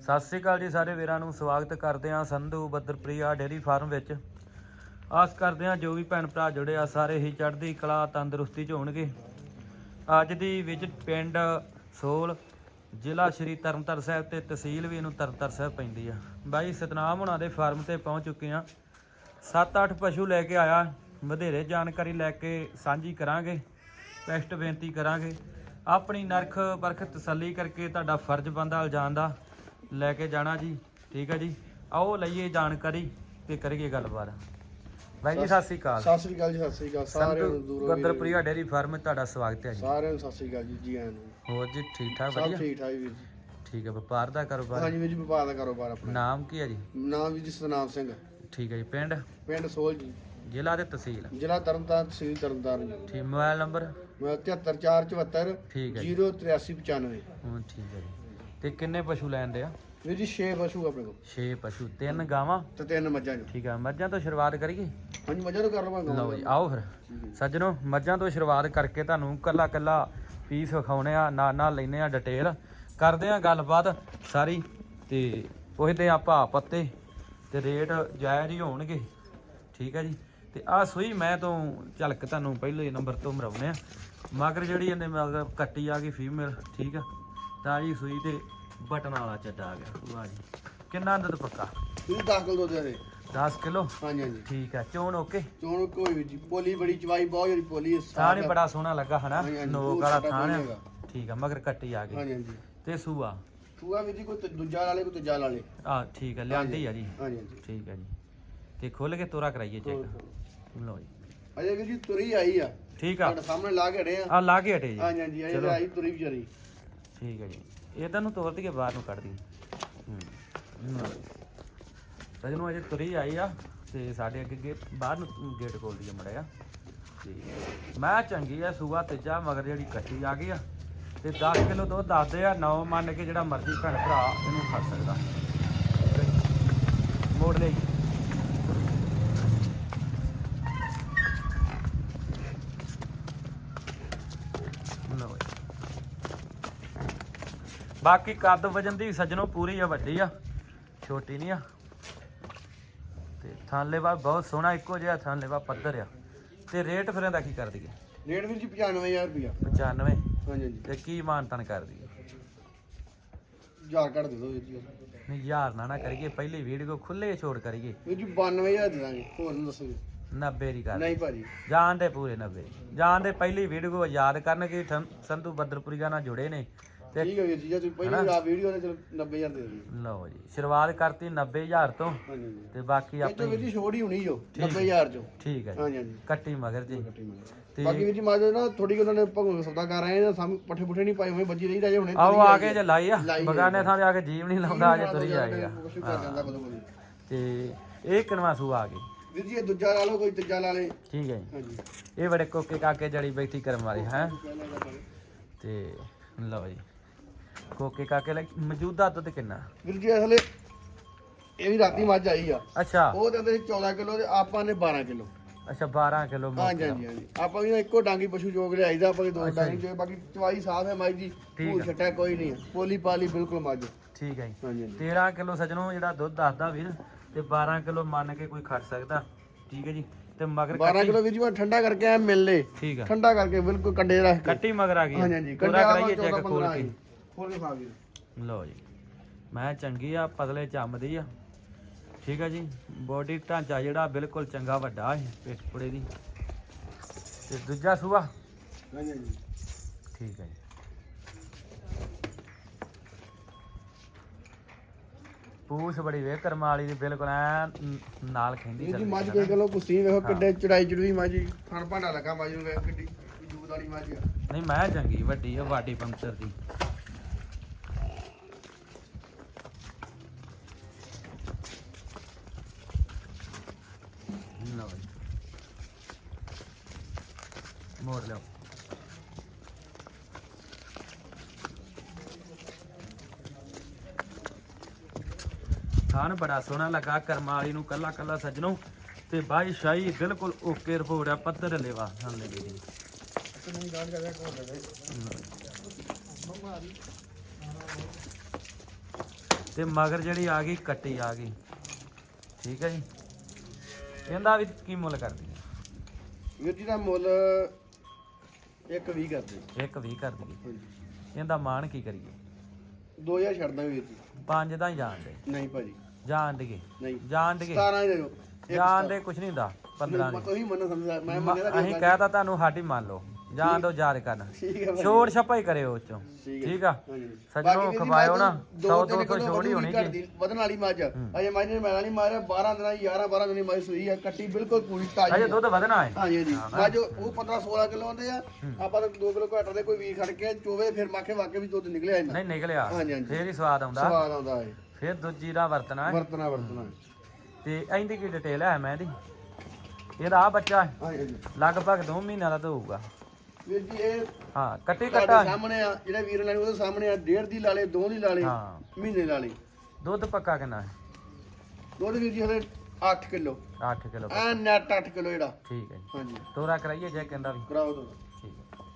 ਸਤਿ ਸ੍ਰੀ ਅਕਾਲ ਜੀ ਸਾਰੇ ਵੀਰਾਂ ਨੂੰ, ਸਵਾਗਤ ਕਰਦੇ ਹਾਂ ਸੰਧੂ ਬੱਦਰਪ੍ਰਿਆ ਡੇਅਰੀ ਫਾਰਮ ਵਿੱਚ। ਆਸ ਕਰਦੇ ਹਾਂ ਜੋ ਵੀ ਭੈਣ ਭਰਾ ਜੁੜੇ ਆ, ਸਾਰੇ ਹੀ ਚੜ੍ਹਦੀ ਕਲਾ, ਤੰਦਰੁਸਤੀ ਚ ਹੋਣਗੇ। ਅੱਜ ਦੀ ਵਿਜ਼ਿਟ ਪਿੰਡ ਸੋਲ, ਜ਼ਿਲ੍ਹਾ ਸ਼੍ਰੀ ਤਰਨਤਾਰਨ ਸਾਹਿਬ ਤੇ ਤਹਿਸੀਲ ਵੀ ਇਹਨੂੰ ਤਰਨਤਾਰਨ ਸਾਹਿਬ ਪੈਂਦੀ ਆ। ਬਾਈ, ਸਤਨਾਮ ਹੁਣਾਂ ਦੇ ਫਾਰਮ ਤੇ ਪਹੁੰਚ ਚੁੱਕੇ ਆ 7-8 ਪਸ਼ੂ ਲੈ ਕੇ ਆਇਆ। ਵਧੇਰੇ ਜਾਣਕਾਰੀ ਲੈ ਕੇ ਸਾਂਝੀ ਕਰਾਂਗੇ ਟੈਸਟ ਬੇਨਤੀ ਕਰਾਂਗੇ। ਆਪਣੀ ਨਰਖ ਪਰਖ ਤਸੱਲੀ ਕਰਕੇ ਤੁਹਾਡਾ ਫਰਜ਼ ਬੰਦਾ ਇਲਜ਼ਾਮ ਦਾ। ਲੈ ਕੇ ਜਾਣਾ ਜੀ ਠੀਕ ਹੈ ਜੀ। ਆਓ ਲਈਏ ਜਾਣਕਾਰੀ ਤੇ ਕਰੀਏ ਗੱਲਬਾਤ। ਬਾਈ ਜੀ ਸਤਿ ਸ੍ਰੀ ਅਕਾਲ। ਸਤਿ ਸ੍ਰੀ ਅਕਾਲ ਜੀ ਸਤਿ ਸ੍ਰੀ ਅਕਾਲ। ਸਾਰਿਆਂ ਨੂੰ ਦੂਰੋਂ ਬੱਦਰਪ੍ਰਿਆ ਡੇਅਰੀ ਫਾਰਮ ਵਿੱਚ ਤੁਹਾਡਾ ਸਵਾਗਤ ਹੈ ਜੀ। ਸਾਰਿਆਂ ਨੂੰ ਸਤਿ ਸ੍ਰੀ ਅਕਾਲ ਜੀ ਜੀ ਆਇਆਂ ਨੂੰ। ਹੋਰ ਜੀ ਠੀਕ ਠਾਕ ਸਭ ਵਧੀਆ ਠੀਕ ਠਾਕ ਵੀਰ ਜੀ। ਠੀਕ ਹੈ ਵਪਾਰ ਦਾ ਕਾਰੋਬਾਰ? ਹਾਂਜੀ ਵੀਰ ਜੀ ਵਪਾਰ ਦਾ ਕਾਰੋਬਾਰ ਆਪਣਾ। ਨਾਮ ਕੀ ਹੈ ਜੀ? ਨਾਮ ਵੀਰ ਜੀ ਸਤਨਾਮ ਸਿੰਘ। ਠੀਕ ਹੈ ਜੀ ਪਿੰਡ? ਪਿੰਡ ਸੋਲ ਜੀ। ਜ਼ਿਲ੍ਹਾ ਤੇ ਤਹਿਸੀਲ? ਜ਼ਿਲ੍ਹਾ ਤਰਨਤਾਰਨ ਤਹਿਸੀਲ ਤਰਨਤਾਰਨ ਜੀ। ਠੀਕ ਮੋਬਾਈਲ ਨੰਬਰ? ਮੈਂ 73474 ਠੀਕ ਹੈ ਜੀ। 08395 ਹਾਂ ਠੀਕ ਹੈ ਜੀ। ਤੇ ਕਿੰਨੇ ਪਸ਼ੂ ਲੈਂਦੇ ਆ? ਵੀਰ ਜੀ 6 ਪਸ਼ੂ ਆਪਣੇ ਕੋਲ। 6 ਪਸ਼ੂ ਤਿੰਨ ਗਾਵਾਂ? ਤੇ ਤਿੰਨ ਮੱਝਾਂ ਜੀ। ਠੀਕ ਆ ਮੱਝਾਂ ਤੋਂ ਸ਼ੁਰੂਆਤ ਕਰੀਏ? ਹਾਂਜੀ ਮੱਝਾਂ ਤੋਂ ਕਰ ਲਵਾਂਗਾ ਲਓ ਜੀ ਆਓ ਫਿਰ। ਸੱਜਣੋ ਮੱਝਾਂ ਤੋਂ ਸ਼ੁਰੂਆਤ ਕਰਕੇ ਤੁਹਾਨੂੰ ਕੱਲਾ ਕੱਲਾ ਪੀਸ ਵਿਖਾਉਣੇ ਆ ਨਾਲ ਨਾਲ ਲੈਨੇ ਆ ਡਿਟੇਲ ਕਰਦੇ ਆ ਗੱਲਬਾਤ ਸਾਰੀ ਤੇ ਪੁੱਛਦੇ ਆ ਭਾ ਪੱਤੇ ਤੇ ਰੇਟ ਜਾਇਜ਼ ਹੀ ਹੋਣਗੇ। ਠੀਕ ਹੈ ਜੀ? ਤੇ ਆ ਸੂਈ ਮੈਂ ਤੋਂ ਝਲਕ ਤੁਹਾਨੂੰ ਪਹਿਲੇ ਨੰਬਰ ਤੋਂ ਮਰਾਉਨੇ ਆ। ਮਗਰ ਜਿਹੜੀ ਇਹਨੇ ਮਗਰ ਕੱਟੀ ਆ ਗਈ ਫੀਮੇਲ ਠੀਕ ਆ? ਤਾਜੀ ਸੂਈ ਤੇ ਬਟਨ ਵਾਲਾ ਚੱਡਾ ਆ ਗਿਆ। ਵਾਹ ਜੀ। ਕਿੰਨਾ ਦੁੱਧ ਪੱਕਾ? ਵੀਰ 10 ਕਿਲੋ ਦੁੱਧ ਦੇ। 10 ਕਿਲੋ? ਹਾਂਜੀ ਹਾਂਜੀ। ਠੀਕ ਆ। ਚੋਣ ਓਕੇ? ਚੋਣ ਕੋਈ ਵੀਰ ਜੀ। ਪੋਲੀ ਬੜੀ ਚਵਾਈ ਬਹੁਤ ਜਿਹੜੀ ਪੋਲੀ ਹੈ, ਹੀ ਬੜਾ ਸੋਹਣਾ ਲੱਗਾ ਹਨਾ? ਨੋਕ ਵਾਲਾ ਥਾਣ ਹੈਗਾ। ਠੀਕ ਆ ਮਗਰ ਕੱਟੀ ਆ ਗਈ। ਹਾਂਜੀ ਹਾਂਜੀ। ਤੇ ਸੂਆ? ਸੂਆ ਵੀਰ ਜੀ ਕੋਈ ਦੂਜਾ ਵਾਲੇ ਕੋਈ ਤੀਜਾ ਵਾਲੇ। ਆ ਠੀਕ ਆ ਲਿਆਂਦੀ ਆ ਜੀ। ਹਾਂਜੀ ਹਾਂਜੀ। ਠੀਕ ਆ ਜੀ। ਤੇ ਖੋਲ ਕੇ ਤੋਰਾ ਕਰਾਈਏ ਚੈੱਕ। ਲਓ ਜੀ। ਅਜੇ ਵੀਰ ਜੀ ਤੁਰੀ ਆਈ ਆ। ਠੀਕ ਆ। ਤੁਹਾਡੇ ਸਾਹਮਣੇ ਲਾ ਕੇ ਹੜੇ ਆ। ਆ ਲਾ ਕੇ ਹਟੇ ਜੀ। ਹਾਂਜੀ ਹਾਂਜੀ ਅਜੇ। ਆਈ ਤੁਰੀ ਵਿਚਾਰੀ। ਠੀਕ ਹੈ ਜੀ। ਇਹ ਨੂੰ ਤੋਰ ਦਈਏ, ਬਾਹਰ ਨੂੰ ਕੱਢ ਦਈਏ। ਸਜਣੋ ਅਜੇ ਤੁਰੀ ਆਈ ਆ ਤੇ ਸਾਡੇ ਅੱਗੇ ਗੇ ਬਾਹਰ ਨੂੰ ਗੇਟ ਖੋਲ ਦਈਏ ਮੜਿਆ ਤੇ ਮੈਂ ਚੰਗੀ ਆ, ਸੂਆ ਤੇਜਾ, ਮਗਰ ਜਿਹੜੀ ਕੱਚੀ ਆ ਗਈ ਆ। ਤੇ 10 ਕਿਲੋ ਦੁੱਧ ਦੱਸਦੇ ਆ, ਨੌ ਮੰਨ ਕੇ ਜਿਹੜਾ ਮਰਜ਼ੀ ਭੈਣ ਭਰਾ ਇਹਨੂੰ ਖਾ ਸਕਦਾ। ਮੋੜ ਲਈ ਲਓ ਜੀ। ਬਾਕੀ ਕੱਦ ਵਜਨ ਦੀ ਸੱਜਣੋ ਪੂਰੀ ਆ ਵੱਡੀ ਆ ਛੋਟੀ ਨਹੀਂ ਆ। ਤੇ ਥਾਂਲੇਵਾ ਬਹੁਤ ਸੋਹਣਾ ਇੱਕੋ ਜਿਹਾ ਥਾਂਲੇਵਾ ਪੱਧਰ ਆ। ਤੇ ਰੇਟ ਫਿਰ ਇਹਦਾ ਕੀ ਕਰ ਦਈਏ? ਰੇਟ ਵੀਰ ਜੀ 95000 ਰੁਪਇਆ। 95 ਹਾਂਜੀ ਹਾਂਜੀ। ਤੇ ਕੀ ਮਾਨਤਨ ਕਰ ਦਈਏ? ਹਜ਼ਾਰ ਕੱਢ ਦੇ ਦੋ ਵੀਰ ਜੀ। ਨਹੀਂ ਯਾਰ ਨਾ ਨਾ ਕਰੀਏ ਪਹਿਲੀ ਵੀਡੀਓ ਖੁੱਲੇ ਛੋੜ ਕਰੀਏ। ਵੀਰ ਜੀ 92000 ਦੇ ਦਾਂਗੇ ਹੋਰ ਨਹੀਂ ਦੱਸੋ ਜੀ। 90 ਦੀ ਕਰ ਨਹੀਂ ਭਾਜੀ। ਜਾਣ ਦੇ ਪੂਰੇ 90 ਜਾਣ ਦੇ ਪਹਿਲੀ ਵੀਡੀਓ ਯਾਦ ਕਰਨਗੇ ਠੰ- ਸੰਧੂ ਬੱਦਰਪੁਰੀਆ ਨਾਲ ਜੁੜੇ ਨੇ। ਤੇ ਠੀਕ ਹੈ ਵੀਰ ਜੀ ਜੇ ਤੁਸੀਂ ਪਹਿਲੀ ਹਨਾ? ਆ ਵੀਡੀਓ ਨੇ ਚਲੋ 90000 ਦੇ ਦਿਓ ਲਓ ਜੀ ਸ਼ੁਰੂਆਤ ਕਰਤੀ 90000 ਤੋਂ ਹਾਂਜੀ ਹਾਂਜੀ। ਤੇ ਬਾਕੀ ਇਹ ਤੋਂ ਵੀਰ ਆਪਣੀ ਜੀ ਛੋੜ ਹੀ ਹੋਣੀ ਜੋ ਠੀਕ। 90000 ਚੋਂ। ਠੀਕ ਹੈ ਜੀ ਹਾਂਜੀ ਹਾਂਜੀ। ਕੱਟੀ ਮਗਰ ਜੀ। ਕੱਟੀ ਮਿਲੇ। ਤੇ ਬਾਕੀ ਵੀਰ ਜੀ ਮਾਜੋ ਨਾ ਥੋੜੀ ਉਹਨਾਂ ਨੇ ਭਗਵਾਨ ਸੌਦਾ ਕਰ ਆਏ ਨੇ ਸਾਹਮਣੇ ਪੱਠੇ ਪੁੱਠੇ ਨਹੀਂ ਪਾਏ ਹੋਏ ਬੱਜੀ ਰਹੀ ਰਾਜੇ ਹੁਣੇ ਆਓ ਆ ਕੇ ਜੇ ਲਾਈ ਆ ਲਾਈ ਆ। ਬਗਾਨੇ ਥਾਂ ਤੇ ਆ ਕੇ ਜੀਵ ਨਹੀਂ ਲਾਉਂਦਾ ਅਜੇ ਤੁਰੀ ਆਏਗਾ ਕੁਛ ਵੀ ਕਰ ਜਾਂਦਾ ਕਦੋਂ ਕਦੋਂ ਤੇ ਇਹ ਕਿਨਵਾ ਸੂ ਆ ਗਈ। ਵੀਰ ਜੀ ਇਹ ਦੂਜਾ ਲਾ ਲਓ ਕੋਈ ਤੀਜਾ ਲਾ ਲੇ ਠੀਕ ਹੈ ਜੀ। ਹਾਂਜੀ। ਇਹ ਬੜੇ ਕੋਕੇ ਕਾਕੇ ਜੜੀ ਬੈਠੀ ਕਰਮ ਵਾਲੇ ਹੈ? ਤੇ ਲਓ ਜੀ। ਕੋਕੇ ਕਾਕੇ ਲਈ ਮੌਜੂਦਾ ਦੁੱਧ ਕਿੰਨਾ? ਵੀਰ ਜੀ ਅਸਲੇ ਇਹ ਵੀ ਰਾਤੀ ਮੱਝ ਆਈ ਆ। ਅੱਛਾ। ਉਹ ਸੀ 14 ਕਿਲੋ ਤੇ ਆਪਾਂ ਨੇ 12 ਕਿਲੋ। ਅੱਛਾ 12 ਕਿਲੋ ਹਾਂਜੀ ਹਾਂਜੀ ਹਾਂਜੀ। ਆਪਾਂ ਵੀ ਨਾ ਇੱਕੋ ਡਾਂਗੀ ਪਸ਼ੂ ਜੋਗ ਲਿਆਈਦਾ ਆਪਾਂ ਵੀ ਦੋ ਡਾਂਗੀ ਜੋ ਬਾਕੀ ਚਵਾਈ ਸਾਫ਼ ਹੈ ਮਾਈ ਜੀ ਭੂਲ। ਛੱਟਾ ਕੋਈ ਨਹੀਂ। ਪੋਲੀ ਪਾਲੀ ਬਿਲਕੁਲ ਮੱਝ। ਠੀਕ ਹੈ ਜੀ। ਹਾਂਜੀ ਹਾਂਜੀ। 13 ਕਿਲੋ ਸਜਣੋ ਜਿਹੜਾ ਦੁੱਧ ਦੱਸਦਾ ਵੀਰ ਤੇ 12 ਕਿਲੋ ਮੰਨ ਕੇ ਕੋਈ ਖੜ ਸਕਦਾ। ਠੀਕ ਹੈ ਜੀ। ਤੇ ਮਗਰ 12 ਕੱਟੀ ਕਿਲੋ ਵੀਰ ਜੀ ਮੈਂ ਠੰਡਾ ਕਰਕੇ ਆ ਮਿਲ ਲੇ। ਠੀਕ ਠੰਡਾ ਕਰਕੇ ਬਿਲਕੁਲ ਕੰਡੇ ਰੱਖ ਕੇ। ਕੱਟੀ ਮਗਰ ਆ ਗਈ ਹਾਂਜੀ ਹਾਂਜੀ। ਪੂਰਾ ਕਰਾਈਏ ਚੈੱਕ ਖੋਲ ਕੇ। ਖੋਲ ਕੇ ਖਾ ਵੀਰ ਲਓ ਜੀ। ਮੈਂ ਚੰਗੀ ਆ ਪਤਲੇ ਚੰਮਦੀ ਆ। ਠੀਕ ਆ ਜੀ ਬੋਡੀ ਢਾਂਚਾ ਜਿਹੜਾ ਬਿਲਕੁਲ ਚੰਗਾ ਵੱਡਾ ਹੈ ਪਿੱਠ ਪੁੜੇ ਦੀ। ਤੇ ਦੂਜਾ ਸੂਆ? ਹਾਂਜੀ ਹਾਂਜੀ। ਠੀਕ ਹੈ ਜੀ। ਪੂਛ ਬੜੀ ਵੇ ਕਰਮਾ ਵਾਲੀ ਦੀ ਬਿਲਕੁਲ ਐ ਨਾਲ ਖੈਂਦੀ ਜੀ ਮੱਝ ਨਾ। ਕਿਲੋ ਕੁਸੀ ਵੇਖੋ ਕਿੱਡੇ ਚੜਾਈ ਚੜੂਈ ਮੱਝ ਥਣ ਭਾਂਡਾ ਲੱਗਾ ਮੱਝ ਨੂੰ ਵੇਖ ਕਿੱਡੀ ਜੂਦ ਵਾਲੀ ਮੱਝ ਆ। ਨਹੀਂ ਮੈਂ ਚੰਗੀ ਵੱਡੀ ਆ ਵਾਟੀ ਪੰਕਚਰ ਦੀ ਲਓ ਜੀ ਮੋੜ ਲਿਓ ਥਾਨ ਬੜਾ ਸੋਹਣਾ ਲੱਗਾ ਕਰਮਾਂ ਨੂੰ ਕੱਲਾ ਕੱਲਾ ਸੱਜਣੋ। ਤੇ ਬਾਈ ਸ਼ਾਹੀ ਬਿਲਕੁਲ ਓਕੇ ਰਿਪੋਰਟ ਆ, ਪੱਧਰ ਲੈਵਾ ਹਮਲੇ ਦੀ ਨਹੀਂ ਤੇ ਮਗਰ ਜਿਹੜੀ ਆ ਗਈ, ਕੱਟੀ ਆ ਗਈ। ਠੀਕ ਹੈ ਜੀ। ਇਹਦਾ ਵੀ ਕੀ ਮੁੱਲ ਕਰਦੀ? ਵੀਰ ਜੀ, ਦਾ ਮੁੱਲ 120 ਕਰਦੇ ਇੱਕ 20 ਕਰ ਦਈਏ। ਹਾਂਜੀ। ਇਹਦਾ ਮਾਣ ਕੀ ਕਰੀਏ? 2000 ਛੱਡ ਦਾਂਗੇ ਵੀਰ ਜੀ। ਪੰਜ ਦਾ ਹੀ ਜਾਣ ਦੇ। ਨਹੀਂ ਭਾਜੀ। ਜਾਣ ਦੇਗੇ ਨਹੀਂ। ਜਾਣ ਦੇਗੇ 17 ਹੀ ਦੇ ਦਿਓ। ਜਾਣ ਦੇ ਕੁਛ ਨਹੀਂ ਹੁੰਦਾ 15 ਮੈਂ ਤੁਸੀਂ ਮੰਨੋ ਸਮਝਦਾ ਮੈਂ ਦੀ ਤਾਂ ਅਸੀਂ ਕਹਿਤਾ ਤੁਹਾਨੂੰ ਸਾਡੀ ਮੰਨ ਲਓ। ਜਾਣ ਦੋ ਯਾਰ ਕਰਨ। ਠੀਕ ਭਾਜੀ ਛੋੜ ਛਪਾ ਹੀ ਕਰਿਓ ਉਹ ਚੋਂ। ਠੀਕ ਹੈ ਠੀਕ ਆ? ਹਾਂਜੀ। ਸੱਜਣੋ ਬਾਕੀ ਵੀਰ ਜੀ ਖਵਾਇਓ ਮੱਝ ਨਾ। ਦੋ 100 ਤਿੰਨ 200 ਕਿਲੋ ਛੋੜ ਹੀ ਵਧੂ ਹੋਣੀ ਜੀ। ਦੀ ਵਧਣ ਵਾਲੀ ਮੱਝ ਆ। ਅਜੇ ਮੱਝ ਨੇ ਮੈਲਾ ਨਹੀਂ ਮਾਰਿਆ 12 ਦਿਨਾਂ ਦੀ 11 12 ਦਿਨੀ ਮੱਝ ਸੂਈ ਆ ਕੱਟੀ ਬਿਲਕੁਲ ਪੂਰੀ ਤਾਜ਼ੀ ਅਜੇ ਆ। ਦੁੱਧ ਵਧਣਾ ਹੈ। ਹਾਂਜੀ ਜੀ ਮੱਝ ਉਹ 15 16 ਕਿਲੋ ਆਉਂਦੇ ਆ। ਆਪਾਂ ਤਾਂ 2 ਕਿਲੋ ਘੱਟ ਦੇ ਕੋਈ ਵੀਰ ਖੜ ਕੇ ਚੋਵੇ ਫਿਰ ਮਾਖੇ ਵਾਕੇ ਵੀ ਦੁੱਧ ਨਿਕਲਿਆ ਇਹਨਾਂ। ਨਹੀਂ ਨਿਕਲਿਆ। ਹਾਂਜੀ, ਹਾਂਜੀ। ਫੇਰ ਹੀ ਸਵਾਦ ਆਉਂਦਾ। ਸਵਾਦ ਆਉਂਦਾ ਹੈ ਫੇਰ ਦੂਜੀ ਦਾ ਵਰਤਣਾ ਹੈ। ਵਰਤਣਾ ਵਰਤਣਾ ਤੇ ਇਹਦੀ ਕੀ ਡਿਟੇਲ ਹੈ ਮੈਂ ਇਹਦੀ? ਇਹਦਾ ਆ ਬੱਚਾ ਹੈ, ਹਾਂਜੀ ਲਗਭਗ 2 ਮਹੀਨਿਆਂ ਦਾ ਤਾਂ ਹੋਊਗਾ। ਵੀਰ ਜੀ ਇਹ ਹਾਂ ਕੱਟੀ ਤੁਹਾਡੇ ਕੱਟਾ। ਸਾਹਮਣੇ ਆ ਜਿਹੜਾ ਵੀਰ ਨੇ ਉਹਦੇ ਸਾਹਮਣੇ ਆ ਡੇਢ ਦੀ ਲਾਲੇ ਦੋ ਦੀ ਲਾਲੇ ਹਾਂ। ਮਹੀਨੇ ਲਾਲੇ। ਦੁੱਧ ਪੱਕਾ ਕਿੰਨਾ ਹੈ? ਦੁੱਧ ਵੀਰ ਜੀ ਹਲੇ 8 ਕਿਲੋ। 8 ਕਿਲੋ ਆ ਨੈਟ 8 ਕਿਲੋ ਜਿਹੜਾ। ਠੀਕ ਹੈ ਜੀ। ਹਾਂਜੀ। ਤੋਰਾ ਕਰਾਈਏ ਜੇ ਕਹਿੰਦਾ ਵੀ। ਕਰਾਓ ਦੋ ਠੀਕ ਹੈ।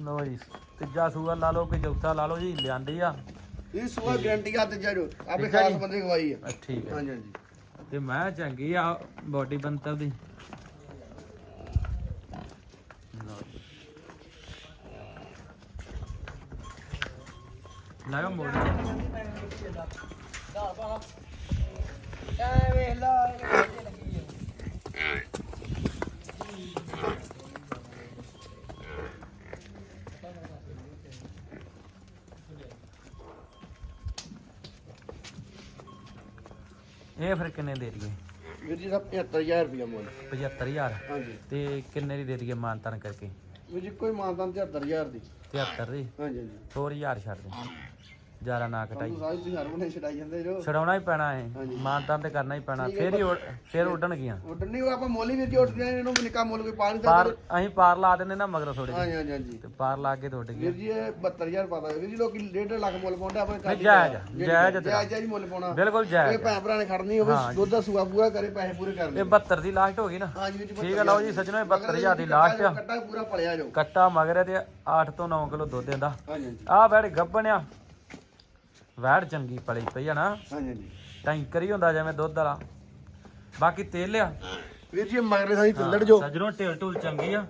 ਲੋ ਜੀ ਤੀਜਾ ਸੂਆ ਲਾ ਲਓ ਕਿ ਚੌਥਾ ਲਾ ਲਓ ਜੀ ਲਿਆਂਦੀ ਆ। ਇਹ ਸੁਆ ਗਾਰੰਟੀ ਆ ਤੇ ਜਰੋ ਆਪੇ ਠੀਕ ਹੈ ਖਾਸ ਜੀ। ਬੰਦੇ ਗਵਾਈ ਆ। ਅ, ਠੀਕ ਹੈ। ਹਾਂਜੀ ਹਾਂਜੀ। ਤੇ ਮੈਂ ਚੰਗੀ ਆ ਬੋਡੀ ਬੰਤਰ ਦੀ ਲਓ ਜੀ। ਮੋੜ। ਇਹ ਫਿਰ ਕਿੰਨੇ ਦੇ ਦਈਏ? ਵੀਰ ਜੀ ਦਾ 75000 ਰੁਪਇਆ ਮੁੱਲ। 75000 ਹਾਂਜੀ। ਤੇ ਕਿੰਨੇ ਦੀ ਦੇ ਦਈਏ ਮਾਨਤਨ ਕਰਕੇ? ਵੀਰ ਜੀ ਕੋਈ ਮਾਨਦਾਨ 73000 ਦੀ। 73 ਦੀ? ਹਾਂਜੀ ਹਾਂਜੀ। ਹੋਰ ਹਜ਼ਾਰ ਛੱਡ ਦੇ। ਜ਼ਿਆਦਾ ਨਾ ਕਟਾਈ। ਤੁਹਾਨੂੰ ਸਾਰੀ ਤੁਸੀਂ ਹਰ ਮਹੀਨੇ ਛਡਾਈ ਜਾਂਦੇ ਜੋ ਛਡਾਉਣਾ ਹੀ ਪੈਣਾ ਹੈ ਹਾਂਜੀ। ਮਾਨਤਨ ਤੇ ਕਰਨਾ ਹੀ ਪੈਣਾ। ਫੇਰ ਹੀ ਉੱਡ- ਫੇਰ ਉੱਡਣਗੀਆਂ ਉੱਡਣ ਨਹੀਂ ਉਹ ਆਪਾਂ ਮੁੱਲ ਵੀਰ ਜੀ ਉੱਠਦੇ ਆ ਇਹਨੂੰ ਨਿੱਕਾ ਮੁੱਲ ਕੋਈ ਪਾ ਨਹੀਂ ਪਾਰ ਸਕਦਾ। ਅਸੀਂ ਪਾਰ ਲਾ ਦਿੰਦੇ ਨਾ ਮਗਰ ਥੋੜੇ ਹਾਂਜੀ ਹਾਂਜੀ ਹਾਂਜੀ। ਤੇ ਪਾਰ ਲਾ ਕੇ ਉੱਡ ਵੀਰ ਜੀ ਇਹ 72000 ਪਾਦਾ ਵੀਰ ਜੀ ਲੋਕੀ 1.5 ਲੱਖ ਮੁੱਲ ਪਾਉਂਦੇ ਆਪਣੇ ਜਾਇਜ਼ ਆ, ਜਾਇਜ਼ ਆ ਤੇਰਾ। ਜਾਇਜ਼ ਜਾਇਜ਼ ਮੁੱਲ ਪਾਉਣਾ। ਬਿਲਕੁਲ ਇਹ ਜਾਇਜ਼ ਭੈਣ ਭਰਾ ਨੇ ਖੜਨੀ ਹੋਵੇ। ਦੁੱਧ ਦਾ ਸੂਆ ਪੂਰਾ ਕਰੇ ਪੈਸੇ ਪੂਰੇ ਇਹ ਕਰਨੇ 72 ਦੀ ਲਾਸਟ ਹੋ ਗਈ ਨਾ। ਹਾਂਜੀ ਵੀਰ ਜੀ ਠੀਕ ਹੈ ਲਓ ਜੀ ਸੱਜਣੋ ਇਹ 72000 ਦੀ ਲਾਸਟ ਆ। ਕੱਟਾ ਪੂਰਾ ਪਲਿਆ ਜੋ ਕੱਟਾ ਮਗਰ ਹੈ ਤੇ 8 ਤੋਂ 9 ਕਿਲੋ ਦੁੱਧ ਦਿੰਦਾ। ਹਾਂਜੀ ਹਾਂਜੀ। ਆਹ ਵੈੜ ਗੱਬਣਿਆ ਵੈੜ ਚੰਗੀ ਪਲੀ ਪਈ ਆ ਨਾ। ਹਾਂਜੀ ਹਾਂਜੀ। ਟੈਂਕਰ ਹੀ ਹੁੰਦਾ ਜਿਵੇਂ ਦੁੱਧ ਵਾਲਾ। ਬਾਕੀ ਤੇਲ ਆ ਵੀਰ ਜੀ ਮਗਰੇ ਸਾਈ ਤਿੱਲੜ ਜੋ ਸੱਜਣੋ ਢੇਲ ਢੂਲ ਚੰਗੀ ਆ।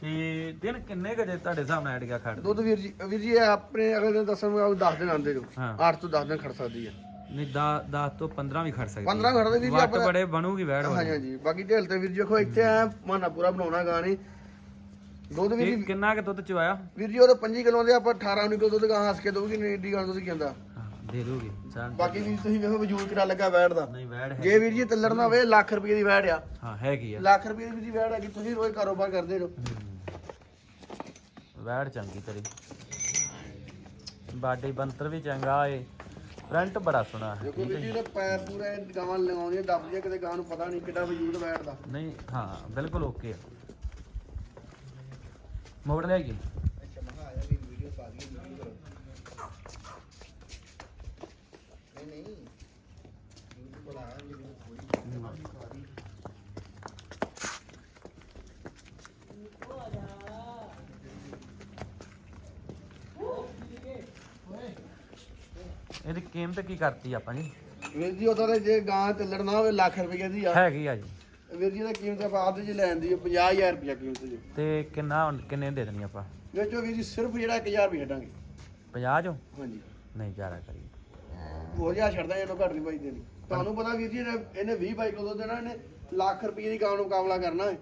ਤੇ ਦਿਨ ਕਿੰਨੇ ਕੁ ਜੇ ਤੁਹਾਡੇ ਸਾਹਮਣੇ ਐਡ ਗਿਆ ਖੜ ਦੁੱਧ ਵੀਰ ਜੀ ਵੀਰ ਜੀ ਇਹ ਆਪਣੇ ਅਗਲੇ ਦਿਨ ਦੱਸਣ ਨੂੰ 10 ਦਿਨ ਆਉਂਦੇ ਜੋ ਹਾਂ। 8 ਤੋਂ 10 ਦਿਨ ਖੜ ਸਕਦੀ ਹੈ ਨਹੀਂ 10 ਤੋਂ 15 ਵੀ ਖੜ ਸਕਦੀ 15 ਖੜਦੇ ਵੀਰ ਜੀ ਵੱਟ ਬੜੇ ਬਣੂਗੀ ਵੈੜ ਹਾਂਜੀ ਹਾਂਜੀ। ਬਾਕੀ ਢੇਲ ਤੇ ਵੀਰ ਜੀ ਦੇਖੋ ਇੱਥੇ ਆ ਮਾਨਾ ਪੂਰਾ ਬਣਾਉਣਾ ਗਾਣੀ। ਦੁੱਧ ਵੀਰ ਇਹ ਜੀ ਕਿੰਨਾ ਕੁ ਦੁੱਧ ਚਵਾਇਆ ਵੀਰ ਜੀ ਉਹ 25 ਕਿਲੋ ਦੇ ਆਪਾਂ 18 19 ਕਿਲੋ ਦੁੱਧ ਗਾਂ ਹੱਸ ਕੇ ਦਊਗੀ ਨਹੀਂ ਏਡੀ ਗੱਲ ਤੁਸੀਂ ਕਹਿੰਦਾ। ਦੇ ਦੂਗੀ ਚੱਲ ਬਾਕੀ ਵੀ ਤੁਸੀਂ ਵੇਖੋ ਵਜੂਦ ਕਿਹੜਾ ਲੱਗਾ ਵੈੜ ਦਾ। ਨਹੀਂ ਵੈੜ ਹੈ ਜੇ ਵੀਰ ਜੀ ਤਿੱਲੜ ਨਾ ਹੋਵੇ ਲੱਖ ਰੁਪਏ ਦੀ ਵੈੜ ਆ। ਹਾਂ ਹੈਗੀ ਆ। ਲੱਖ ਰੁਪਏ ਦੀ ਵੀ ਵੈੜ ਹੈਗੀ ਤੁਸੀਂ ਰੋਜ਼ ਕਾਰੋਬਾਰ ਕਰਦੇ ਰਹੋ। ਵੈੜ ਚੰਗੀ ਤੇਰੀ। ਬਾਡੀ ਬੰਤਰ ਵੀ ਚੰਗਾ ਏ। ਫਰੰਟ ਬੜਾ ਸੋਹਣਾ ਹੈ ਦੇਖੋ ਵੀਰ ਜੀ ਦੇ ਪੈਰ ਪੂਰੇ ਗਾਵਾਂ ਲਗਾਉਂਦੀਆਂ ਦੱਬਦੀਆਂ ਕਿਤੇ ਗਾਂ ਨੂੰ ਪਤਾ ਨਹੀਂ ਕਿੱਡਾ ਵਜੂਦ ਵੈੜ ਦਾ। ਨਹੀਂ ਹਾਂ ਬਿਲਕੁਲ ਓਕੇ ਆ। ਮੋੜ ਲੈ ਗਈ ਅੱਛਾ ਮਹਾ ਆਇਆ ਵੀ ਵੀਡੀਓ ਪਾ ਦਈਏ ਵੀਡੀਓ ਕਰੋ ਨਹੀਂ ਨਹੀਂ YouTube ਬਣਾ ਵੀਡੀਓ ਥੋੜੀ ਇਹਦੀ ਕੀਮਤ ਕੀ ਕਰਤੀ ਆਪਾਂ ਜੀ? ਵੀਰ ਜੀ ਉਹਦਾ ਜੇ ਗਾਂ ਤਿੱਲੜ ਨਾ ਹੋਵੇ ਲੱਖ ਰੁਪਏ ਦੀ ਆ। ਹੈਗੀ ਆ ਜੀ। ਵੀਰ ਜੀ ਦਾ ਕੀਮਤ ਆਪਾਂ ਆਪ ਜੀ ਲੈਣ ਦੀ 50000 ਰੁਪਏ ਕੀਮਤ ਜੀ। ਤੇ ਕਿੰਨਾ ਕਿੰਨੇ ਦੇ ਦੇਣੀ ਆਪਾਂ? ਵਿੱਚੋਂ ਵੀਰ ਜੀ ਸਿਰਫ ਜਿਹੜਾ 1000 ਰੁਪਏ ਛੱਡਾਂਗੇ। 50 ਚੋਂ? ਹਾਂਜੀ। ਨਹੀਂ ਜ਼ਿਆਦਾ ਕਰੀ ਹੋਰ ਜਿਆ ਛੱਡਦਾ ਇਹਨੂੰ ਘੱਟ ਨਹੀਂ ਭਾਈ ਦੇਣੀ ਤੁਹਾਨੂੰ ਪਤਾ ਵੀਰ ਜੀ ਇਹਨੇ ਇਹਨੇ 20 ਬਾਈ ਕਦੋਂ ਦੇਣਾ ਇਹਨੇ ਲੱਖ ਰੁਪਏ ਦੀ ਗਾਂ ਨੂੰ ਮੁਕਾਬਲਾ ਕਰਨਾ ਹੈ।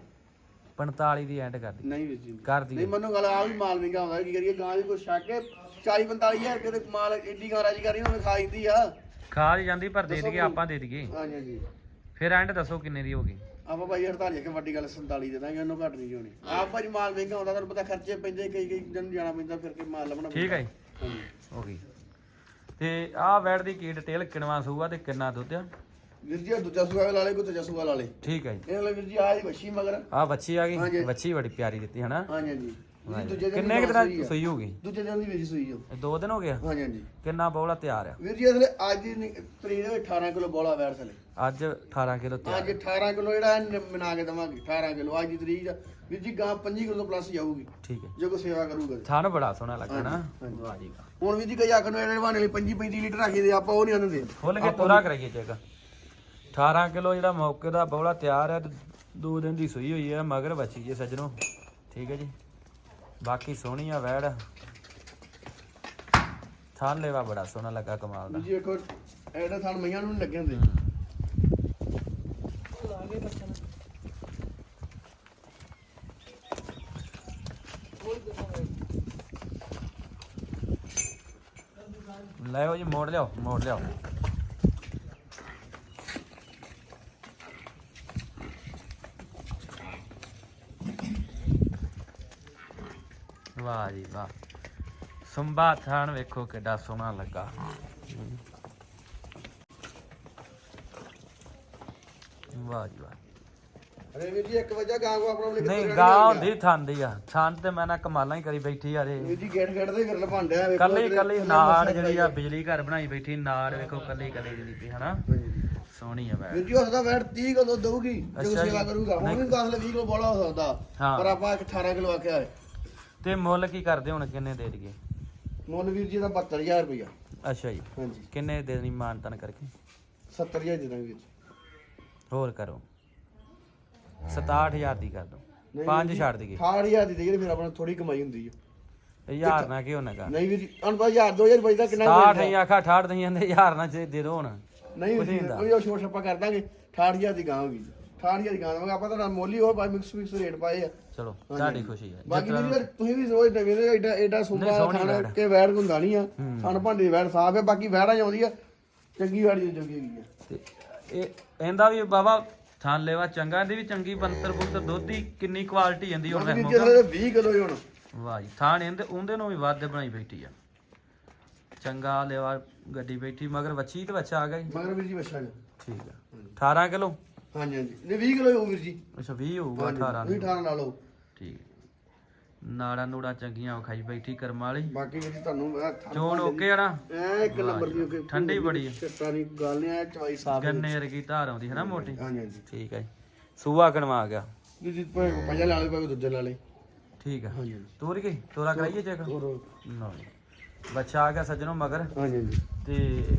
45 ਦੀ ਐਂਡ ਕਰਦੀ ਨਹੀਂ ਵੀਰ ਜੀ। ਕਰ ਨਹੀਂ ਮੈਨੂੰ ਗੱਲ ਆ ਵੀ ਮਾਲ ਮਹਿੰਗਾ ਹੁੰਦਾ ਕੀ ਕਰੀਏ ਗਾਂ ਦੀ ਕੋਈ ਛੱਡ ਕੇ 40 45000 ਰੁਪਏ ਦੇ ਮਾਲ ਏਡੀ ਗਾਂ ਰਾਜੀ ਕਰੀ ਉਹਨੇ ਖਾ ਜਾਂਦੀ ਆ। ਖਾ ਹੀ ਜਾਂਦੀ ਪਰ ਦੇ ਦਈਏ ਆਪਾਂ ਦੇ ਦਈਏ ਹਾਂਜੀ ਹਾਂਜੀ। ਫਿਰ ਐਂਡ ਦੱਸੋ ਕਿੰਨੇ ਦੀ ਹੋਗੀ ਆਪਾਂ ਭਾਈ 48 ਕਿ ਵੱਡੀ ਗੱਲ 47 ਦੇ ਦਾਂਗੇ ਉਹਨੂੰ ਘੱਟ ਨਹੀਂ ਹੋਣੀ। ਆਪ ਭਾਜੀ ਮਾਲ ਮਹਿੰਗਾ ਹੁੰਦਾ ਤੁਹਾਨੂੰ ਪਤਾ ਖਰਚੇ ਪੈਂਦੇ ਕਈ ਕਈ ਦਿਨ ਜਾਣਾ ਪੈਂਦਾ ਫਿਰ ਕੇ ਮਾਲ ਲੱਭਣਾ ਠੀਕ ਹੈ ਜੀ। ਹੋ ਗਈ। ਤੇ ਆਹ ਵੈੜ ਦੀ ਕੀ ਡਿਟੇਲ ਕਿੰਨਵਾ ਸੂਆ ਤੇ ਕਿੰਨਾ ਦੁੱਧ ਆ? ਵੀਰ ਜੀ ਦੂਜਾ ਸੂਆ ਲਾ ਲੇ ਕੋਈ ਤੀਜਾ ਸੂਆ ਲਾ ਲੇ ਠੀਕ ਹੈ ਜੀ। ਇਹ ਵਾਲੇ ਵੀਰ ਜੀ ਆ ਜੀ ਵੱਛੀ ਮਗਰ। ਆਹ ਵੱਛੀ ਆ। ਗਈ। ਵੱਛੀ ਬੜੀ ਪਿਆਰੀ ਦਿੱਤੀ ਹਨਾ? ਹਾਂਜੀ ਹਾਂਜੀ। ਜੀ ਦੂਜੇ ਦਿਨ ਕਿੰਨੇ ਕਿ। ਸੂਈ ਹੋ ਗਈ? ਦੂਜੇ ਦਿਨ ਦੀ ਸੂਈ ਜੋ ਇਹ ਦੋ ਦਿਨ ਹੋ ਗਿਆ ਹਾਂਜੀ ਹਾਂਜੀ। ਕਿੰਨਾ ਬੋਲਾ ਤਿਆਰ ਆ? ਵੀਰ ਜੀ ਅਸਲੇ ਅੱਜ ਦੀ ਨੀ- ਤਰੀਕ ਦੇ ਵਿੱਚ 18 ਕਿਲੋ ਬੋਲਾ ਵੈਰ ਥਲੇ ਅੱਜ 18 ਕਿਲੋ ਤਿਆਰ ਅੱਜ 18 ਕਿਲੋ ਜਿਹੜਾ ਹੈ ਮਨਾ ਕੇ ਦਵਾਂਗੇ 18 ਕਿਲੋ। ਅੱਜ ਦੀ ਤਰੀਕ ਦਾ ਵੀਰ ਜੀ ਗਾਂ 25 ਕਿਲੋ ਪਲੱਸ ਜਾਊਗੀ। ਠੀਕ ਹੈ ਜੇ ਕੋਈ ਸੇਵਾ ਕਰੂਗਾ। ਤੇ। ਥਣ ਬੜਾ ਸੋਹਣਾ ਲੱਗਣਾ ਹਾਂਜੀ। ਵਾਹ ਜੀ ਵਾਹ। ਹੁਣ ਵੀਰ ਜੀ ਕਈ ਆਖਣ ਨੂੰ ਇਹਦੇ ਬਹਾਨੇ ਲਈ 25 35 ਲੀਟਰ ਰੱਖੀ ਦੇ ਆਪਾਂ ਉਹ ਨਹੀਂ ਆਂਦੇ। ਖੁੱਲ ਕੇ ਤੋਰਾ ਕਰਾਈਏ ਚੈੱਕ। 18 ਕਿਲੋ ਜਿਹੜਾ ਮੌਕੇ ਦਾ ਬੋਲਾ ਤਿਆਰ ਹੈ ਤੇ ਦੋ ਦਿਨ ਦੀ ਸੂਈ ਹੋਈ ਹੈ ਮਗਰ ਬੱਚੀ ਜੇ ਸੱਜਣੋ। ਠੀਕ ਹੈ ਜੀ। ਬਾਕੀ ਸੋਹਣੀ ਆ ਵੈੜ। ਥਣ ਲੈਵਾ ਬੜਾ ਸੋਹਣਾ ਲੱਗਾ ਕਮਾਲ ਦਾ। ਜੀ ਵੇਖੋ ਇਹਦੇ ਥਣ ਮਈਆਂ ਨੂੰ ਨੀ ਲੱਗੇ ਹੁੰਦੇ ਲੈ ਜੀ ਮੋੜ ਲਿਆਓ ਮੋੜ ਲਿਆਓ। ਵਾਹ ਜੀ ਵਾਹ। ਸੰਭਾ ਥਾਨ ਵੇਖੋ ਕਿੱਡਾ ਸੋਹਣਾ ਲੱਗਾ। ਵਾਹ ਜੀ ਵਾਹ। ਅਰੇ ਵੀਰ ਜੀ ਇੱਕ ਵਜਾ ਗਾਂ ਕੋ ਆਪਣਾ ਲਿਖ ਨਹੀਂ ਗਾਂ ਹੁੰਦੀ ਥਾਂਦੀ ਆ। ਥਾਂ ਤੇ ਮੈਂ ਨਾ ਕਮਾਲਾਂ ਹੀ ਕਰੀ ਬੈਠੀ ਆ ਰੇ। ਵੀਰ ਜੀ ਗੇਟ ਗੇਟ ਦੇ ਵਿਰਲ ਭਾਂਡਿਆ ਵੇਖੋ ਕੱਲੀ ਕੱਲੀ ਨਾੜ ਜਿਹੜੀ ਆ ਬਿਜਲੀ ਘਰ ਬਣਾਈ ਬੈਠੀ ਨਾੜ ਵੇਖੋ ਕੱਲੀ ਕੱਲੀ ਜਿਹੜੀ ਪਈ ਹਨਾ। ਸੋਹਣੀ ਆ ਵੈ ਵੀਰ ਜੀ ਉਸਦਾ ਵੈਟ 30 ਕਿਲੋ ਦਊਗੀ ਜੇ। ਸੇਵਾ ਕਰੂਗਾ। ਹੁਣ ਵੀ 10 20 ਕਿਲੋ ਬੋਲਾ ਹੋ ਸਕਦਾ। ਪਰ ਆਪਾਂ ਇੱਕ 18 ਕਿਲੋ ਆਖਿਆ ਹੈ। ਤੇ ਮੁੱਲ ਕੀ ਕਰਦੇ ਹੁਣ ਕਿੰਨੇ ਦੇ ਦਈਏ? ਮੁੱਲ ਵੀਰ ਜੀ ਦਾ 72000 ਰੁਪਇਆ ਅੱਛਾ ਜੀ। ਹਾਂਜੀ। ਕਿੰਨੇ ਦੇ ਦੇਣੀ ਮਾਨਤਨ ਕਰਕੇ? 70000 ਦੇ ਦਾਂਗੇ ਵੀਰ ਜੀ। ਹੋਰ ਕਰੋ। 67000 ਦੀ ਕਰ ਦੋ। ਪੰਜ ਛੱਡ ਦਈਏ। 68000 ਦੀ ਦੇਈਏ ਫਿਰ ਆਪਣਾ ਥੋੜੀ ਕਮਾਈ ਹੁੰਦੀ ਹੈ ਹਜ਼ਾਰ ਨਾ ਕਿਉਂ ਨਾ ਕਰ? ਨਹੀਂ ਵੀਰ ਜੀ ਅਨਪਾ 1000 2000 ਬਚਦਾ ਕਿੰਨਾ 60 ਹੀ ਆਖਾ 68 ਦਈਆਂ ਦੇ ਹਜ਼ਾਰ ਨਾ ਦੇ ਦੋ ਹੁਣ। ਨਹੀਂ। ਕੋਈ ਉਹ ਛੋਟ ਛੱਪਾ ਕਰ ਦਾਂਗੇ। 68000 ਦੀ ਗਾਂ ਹੋਗੀ 68000 ਦੀ ਗਾਂ ਦਵਾਂਗੇ ਆਪਾਂ ਤਾਂ ਮੋਲੀ ਹੋਰ ਬਾਈ ਮਿਕਸ ਮਿਕਸ ਰੇਟ ਪਾਏ ਆ। ਚਲੋ। ਤੁਹਾਡੀ ਖੁਸ਼ੀ ਹੈ ਬਾਕੀ ਤਰ੍ਹਾਂ ਜੀ ਤੁਸੀਂ ਵੀ ਰੋਜ਼ ਨਵੇਂ ਦੇ ਐਡਾ ਐਡਾ ਸੋਹਣੀ ਖਾਣਾ। ਕਿ ਵੈੜ ਹੁੰਦਾ ਨਹੀਂ ਆ। ਹੂੰ। ਖਾਣ ਭਾਂਡੇ ਵੈੜ ਸਾਫ਼ ਹੈ ਬਾਕੀ ਵੈੜਾਂ ਆਉਂਦੀ ਆ ਚੰਗੀ ਵੈੜ ਚੰਗੀ ਹੈਗੀ ਆ। ਤੇ ਇਹ ਇਹਦਾ ਵੀ ਬਾਬਾ ਥਾਂ ਲੈਵਾ ਚੰਗਾ ਇਹਦੀ ਵੀ ਚੰਗੀ ਬੰਤਰ ਬੁੰਤਰ ਦੁੱਧ ਦੀ ਕਿੰਨੀ ਕੁਆਲਿਟੀ ਜਾਂਦੀ ਹੁਣ ਇਹਦੇ 20 ਕਿਲੋ ਹੀ ਹੁਣ। ਵਾਹ ਜੀ ਥਾਂ ਇਹਦੇ ਉਹਦੇ ਨੂੰ ਵੀ ਵੱਧ ਬਣਾਈ ਬੈਠੀ ਆ। ਚੰਗਾ ਲੈਵਾ ਗੱਡੀ ਬੈਠੀ ਮਗਰ ਵੱਛੀ ਤੇ ਬੱਚਾ ਆ ਜੀ। ਮਗਰ ਵੀਰ ਜੀ ਬੱਚਾ ਜੀ ਠੀਕ ਆ। 18 ਕਿਲੋ? ਹਾਂਜੀ ਹਾਂਜੀ। ਨਹੀਂ 20 ਕਿਲੋ ਹੋਊ ਵੀਰ ਜੀ। ਅੱਛਾ 20 ਹੋਊਗਾ ਹਾਂਜੀ, 18 ਤੁਸੀਂ ਨੂੰ 18 ਲਾ ਲਓ ਠੀਕ। ਨਾੜਾ ਨੂੜਾ ਚੰਗੀਆਂ ਉਹ ਖਾਈ ਬੈਠੀ ਕਰਮ ਵਾਲੀ। ਬਾਕੀ ਵੀਰ ਜੀ ਤੁਹਾਨੂੰ ਮੈਂ ਚੋਣ ਓਕੇ ਆ ਨਾ? ਐ ਇੱਕ ਨੰਬਰ ਦੀ ਓਕੇ। ਠੰਡੀ ਬੜੀ ਆ। ਛੱਟਾ ਨਹੀਂ ਗੱਲ ਨਹੀਂ ਐ ਚਵਾਈ ਸਾਫ਼ ਗੰਨੇ ਵਰਗੀ ਧਾਰ ਆਉਂਦੀ ਹੈ ਨਾ ਮੋਟੀ? ਹਾਂਜੀ ਹਾਂਜੀ। ਠੀਕ ਹੈ ਜੀ। ਸੂਆ ਕਣਵਾ ਆ ਗਿਆ? ਵੀਰ ਜੀ ਭਾਵੇਂ ਪੰਜਾ ਲਾ ਭਾਵੇਂ ਦੂਜੇ ਲਾ ਲੇ ਠੀਕ ਹੈ ਹਾਂਜੀ ਤੋਰ ਗਈ ਤੋਰਾ ਕਰਾਈਏ ਚੈੱਕ? ਜੀ। ਬੱਚਾ ਆ ਗਿਆ ਸੱਜਣੋਂ ਮਗਰ। ਹਾਂਜੀ ਹਾਂਜੀ। ਤੇ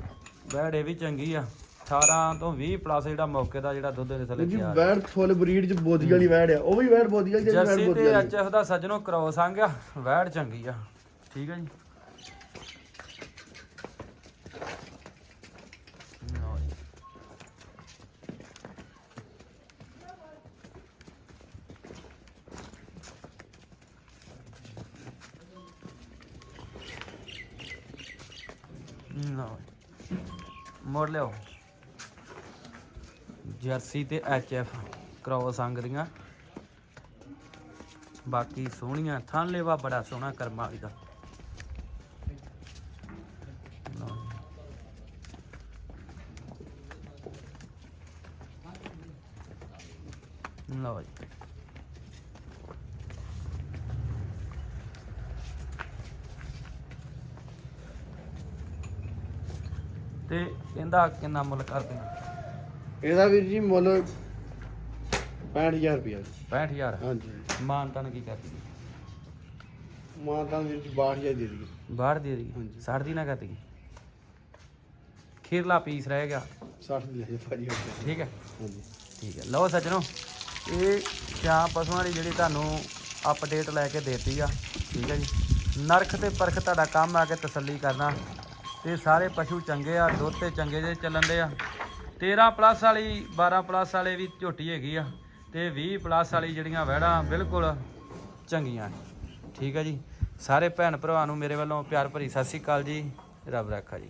ਬੈੜੇ ਵੀ ਚੰਗੀ ਆ। 18 ਤੋਂ 20 ਪਲੱਸ ਜਿਹੜਾ ਮੌਕੇ ਦਾ ਜਿਹੜਾ ਦੁੱਧ ਦੇ ਥੱਲੇ ਜੀ ਤਿਆਰ ਵੈੜ ਫੁੱਲ ਬਰੀਡ ਚ ਬੋਦੀ ਵਾਲੀ ਵੈੜ ਆ ਉਹ ਵੀ ਵੈੜ ਬੋਦੀ ਵਾਲੀ ਜਿਹੜੀ ਵੈੜ ਬੋਦੀ ਤੇ ਵਾਲੀ ਐਚਐਫ ਦਾ ਸੱਜਣੋਂ ਕ੍ਰੋਸ ਆ ਗਿਆ ਵੈੜ ਚੰਗੀ ਆ। ਠੀਕ ਜੀ। ਲਓ ਜੀ। ਲਓ ਜੀ। ਮੋੜ ਲਿਓ ਜਰਸੀ ਤੇ ਐਚਐਫ ਕ੍ਰੋਸ ਅੰਗ ਦੀਆਂ। ਬਾਕੀ ਸੋਹਣੀਆਂ ਥਣ ਲੇਵਾ ਬੜਾ ਸੋਹਣਾ ਕਰਮਾ ਇਹਦਾ ਲਓ ਜੀ। ਤੇ ਇਹਦਾ ਕਿੰਨਾ ਮੁੱਲ ਕਰਦੇ ਆ ਇਹਦਾ ਵੀਰ ਜੀ ਮੁੱਲ 65000 ਰੁਪਇਆ। 65000 ਹਾਂਜੀ। ਮਾਨਤਨ ਕੀ ਕਰਦੀ? ਮਾਂ ਤਾਂ ਵੀਰ ਜੀ 62000 ਦੇ ਦਈਏ। ਬਾਹਰ ਦੇ ਦੀ ਹਾਂਜੀ। 60 ਦੀ ਨਾ ਕਰਦੀ ਖੀਰਲਾ ਪੀਸ ਰਹਿ ਗਿਆ। 60 ਦੀ ਲੈ ਜਾ ਭਾਜੀ ਹੋਰ ਠੀਕ ਹੈ? ਹਾਂਜੀ। ਠੀਕ ਹੈ। ਲਓ ਸੱਜਣੋ ਇਹ ਚਾਂ ਪਸ਼ੂਆਂ ਦੀ ਜਿਹੜੀ ਤੁਹਾਨੂੰ ਅਪਡੇਟ ਲੈ ਕੇ ਦੇਤੀ ਆ। ਠੀਕ ਹੈ ਜੀ। ਨਰਖ ਤੇ ਪਰਖ ਤੁਹਾਡਾ ਕੰਮ ਆ ਕੇ ਤਸੱਲੀ ਕਰਨਾ। ਤੇ ਸਾਰੇ ਪਸ਼ੂ ਚੰਗੇ ਆ ਦੁੱਧ ਤੇ ਚੰਗੇ ਜੇ ਚੱਲਣ ਦੇ ਆ। 13 ਪਲੱਸ ਵਾਲੀ 12 ਪਲੱਸ ਵਾਲੇ ਵੀ ਝੋਟੀ ਹੈਗੀ ਆ ਤੇ 20 ਪਲੱਸ ਵਾਲੀ ਜਿਹੜੀਆਂ ਵਹਿੜਾਂ ਬਿਲਕੁਲ ਚੰਗੀਆਂ ਨੇ। ਠੀਕ ਆ ਜੀ। ਸਾਰੇ ਭੈਣ ਭਰਾਵਾਂ ਨੂੰ ਮੇਰੇ ਵੱਲੋਂ ਪਿਆਰ ਭਰੀ ਸਤਿ ਸ੍ਰੀ ਅਕਾਲ ਜੀ। ਰੱਬ ਰੱਖਾ ਜੀ।